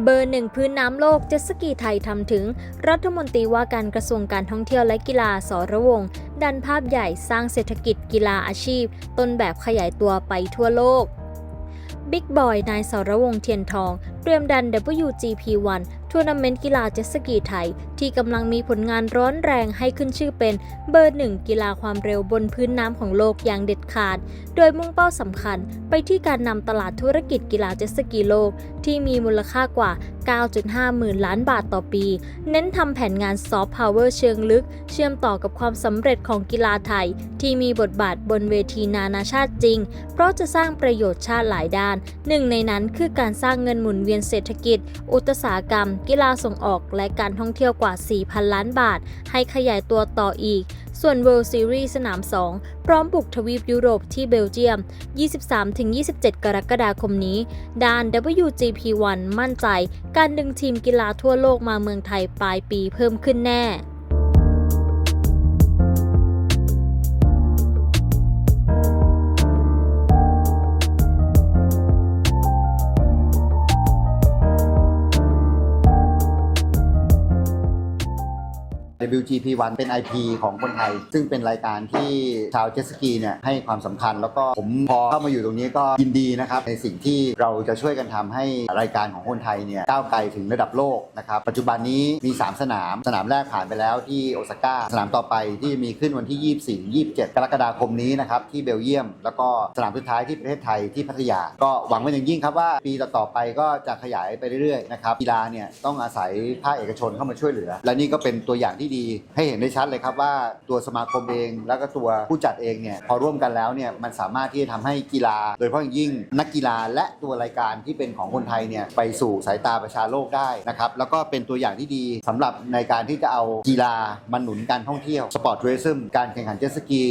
เบอร์หนึ่งพื้นน้ำโลกเจ็ตสกีไทยทำถึง รัฐมนตรีว่าการกระทรวงการท่องเที่ยวและกีฬาสระวง ดันภาพใหญ่สร้างเศรษฐกิจกีฬาอาชีพ ต้นแบบขยายตัวไปทั่วโลกบิ๊กบอย นายสรวงเทียนทอง เตรียมดัน WGP1 ทัวร์นาเมนต์กีฬาเจ็ตสกีไทย ที่กำลังมีผลงานร้อนแรงให้ขึ้นชื่อเป็นเบอร์หนึ่งกีฬาความเร็วบนพื้นน้ำของโลกอย่างเด็ดขาด โดยมุ่งเป้าสำคัญไปที่การนำตลาดธุรกิจกีฬาเจ็ตสกีโลก ที่มีมูลค่ากว่า9.5 หมื่นล้านบาทต่อปี เน้นทำแผนงานซอฟต์พาวเวอร์เชิงลึก เชื่อมต่อกับความสำเร็จของกีฬาไทย ที่มีบทบาทบนเวทีนานาชาติจริง เพราะจะสร้างประโยชน์ชาติหลายด้าน หนึ่งในนั้นคือการสร้างเงินหมุนเวียนเศรษฐกิจ อุตสาหกรรม กีฬาส่งออก และการท่องเที่ยวกว่า 4,000 ล้านบาท ให้ขยายตัวต่ออีก ส่วน World Series สนาม 2 พร้อมบุกทวีปยุโรปที่เบลเยียม 23-27 กรกฎาคมนี้ ด้าน WGP1 มั่นใจ การดึงทีมกีฬาทั่วโลกมาเมืองไทยปลายปีเพิ่มขึ้นแน่ WGP1 เป็น IP ของคนไทย ซึ่งเป็นรายการที่ชาวเจสกีเนี่ยให้ความสำคัญ แล้วก็ผมพอเข้ามาอยู่ตรงนี้ก็ยินดีนะครับ ในสิ่งที่เราจะช่วยกันทำให้รายการของคนไทยเนี่ยก้าวไกลถึงระดับโลกนะครับ ปัจจุบันนี้มี 3 สนาม สนามแรกผ่านไปแล้วที่โอซาก้าสนามต่อไปที่จะมีขึ้นวันที่ 24 27 กรกฎาคมนี้นะครับที่เบลเยียม แล้วก็สนามสุดท้ายที่ประเทศไทยที่พัทยา ก็หวังเป็นอย่างยิ่งครับว่าปีต่อๆไปก็จะขยายไปเรื่อยๆนะครับกีฬาเนี่ยต้องอาศัยภาคเอกชนเข้ามาช่วยเหลือ และนี่ก็เป็นตัวอย่างที่ดีให้เห็นได้ชัดเลยครับว่าตัวสมาคมเอง แล้วก็ตัวผู้จัดเองเนี่ยพอร่วมกันแล้วเนี่ยมันสามารถที่จะทำให้กีฬา โดยเฉพาะอย่างยิ่งนักกีฬาและตัวรายการที่เป็นของคนไทยเนี่ยไปสู่สายตาประชาโลกได้นะครับแล้วก็เป็นตัวอย่างที่ดีสำหรับในการที่จะเอากีฬามาหนุนการท่องเที่ยวสปอร์ตทัวริซึมการแข่งขันเจ็ตสกี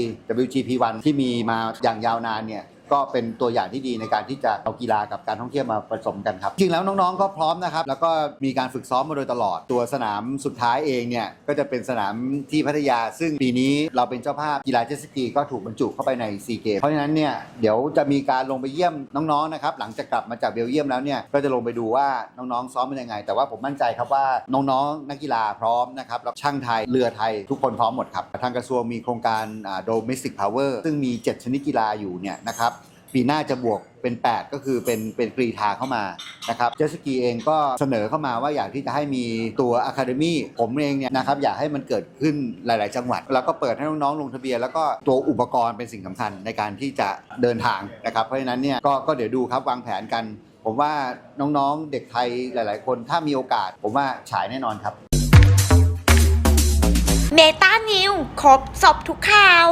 WGP1 ที่มีมาอย่างยาวนานเนี่ย ก็เป็นตัวอย่างที่ดีในการที่จะเอากีฬากับการท่องเที่ยวมาผสมกันครับจริงแล้วน้องๆก็พร้อมนะครับแล้วก็มีการฝึกซ้อมมาโดยตลอด ตัวสนามสุดท้ายเองเนี่ยก็จะเป็นสนามที่พัทยา ซึ่งปีนี้เราเป็นเจ้าภาพกีฬาเจ็ตสกีก็ถูกบรรจุเข้าไปในซีเกมเพราะฉะนั้นเนี่ยเดี๋ยวจะมีการลงไปเยี่ยมน้องๆนะครับหลังจากกลับมาจากเบลเยียมแล้วเนี่ยก็จะลงไปดูว่าน้องๆซ้อมเป็นยังไง แต่ว่าผมมั่นใจครับว่าน้องๆนักกีฬาพร้อมนะครับแล้วช่างไทยเรือไทยทุกคนพร้อมหมดครับทางกระทรวงมีโครงการอ่า domestic power ซึ่งมี 7 ชนิดกีฬาอยู่เนี่ยนะครับ ปีหน้าจะบวกเป็น 8 ก็คือเป็นเป็นกรีธาเข้ามานะครับเจสกีเองก็เสนอเข้ามาว่าอยากที่จะให้มีตัวอะคาเดมี่ผมเองเนี่ยนะครับอยากให้มันเกิดขึ้นหลาย ๆ จังหวัด แล้วก็เปิดให้น้อง ๆ ลงทะเบียน แล้วก็ตัวอุปกรณ์เป็นสิ่งสำคัญในการที่จะเดินทางนะครับ เพราะฉะนั้นเนี่ยก็ก็เดี๋ยวดูครับวางแผนกัน ผมว่าน้องๆเด็กไทยหลาย ๆ คนถ้ามีโอกาส ผมว่าฉายแน่นอนครับเมตานิวครบสอบทุกข่าว